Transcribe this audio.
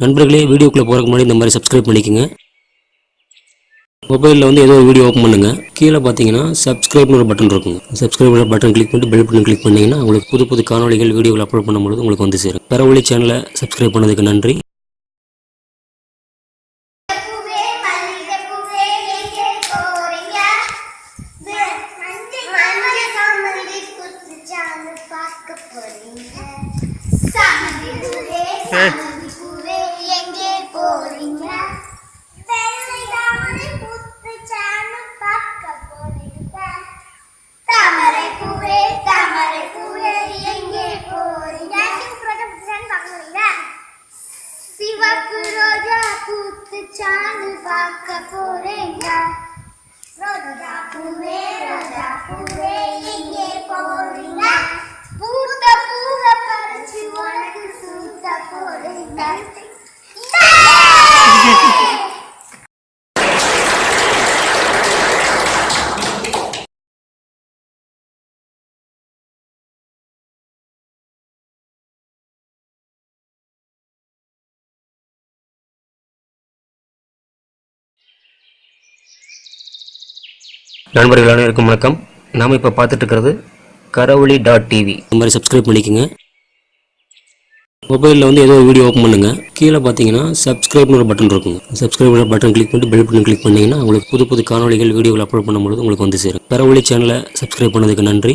நண்பர்களே வீடியோக்குள்ளே போகிறக்கு முன்னாடி இந்த மாதிரி சப்ஸ்கிரைப் பண்ணிக்கோங்க. மொபைலில் வந்து ஏதோ ஒரு வீடியோ ஓப்பன் பண்ணுங்கள் கீழே பார்த்தீங்கன்னா சப்ஸ்கிரைப்னு ஒரு பட்டன் இருக்குங்க. சப்ஸ்கிரைப் பட்டன் கிளிக் பண்ணிட்டு பெல் பட்டன் கிளிக் பண்ணிங்கன்னா உங்களுக்கு புது புது காணொலிகள் வீடியோவில் அப்லோட் பண்ணும்போது உங்களுக்கு வந்து சேரும். பெறவழி சேனலை சப்ஸ்கிரைப் பண்ணதுக்கு நன்றி. Hey. राजपूत चाँद बाग फोरेगा रोजा पूरे रोजा पूरे ये पोरेगा पूरा पूरा पर जीवन की सूता पोरेगा நண்பர்கள் அனைவருக்கும் வணக்கம். நாம் இப்போ பார்த்துட்டு இருக்கிறது கரவொலி டாட் டிவி இந்த மாதிரி சப்ஸ்கிரைப் பண்ணிக்கோங்க. மொபைலில் வந்து ஏதோ ஒரு வீடியோ ஓப்பன் பண்ணுங்கள் கீழே பார்த்தீங்கன்னா சப்ஸ்கிரைப்னு ஒரு பட்டன் இருக்குங்க. சப்ஸ்கிரைப் பட்டன் கிளிக் பண்ணிட்டு பெல் பட்டன் கிளிக் பண்ணிங்கன்னா உங்களுக்கு புது புது காணொலிகள் வீடியோவில் அப்லோட் பண்ணும்போது உங்களுக்கு வந்து சேரும். பரவொலி சேனலை சப்ஸ்கிரைப் பண்ணதுக்கு நன்றி.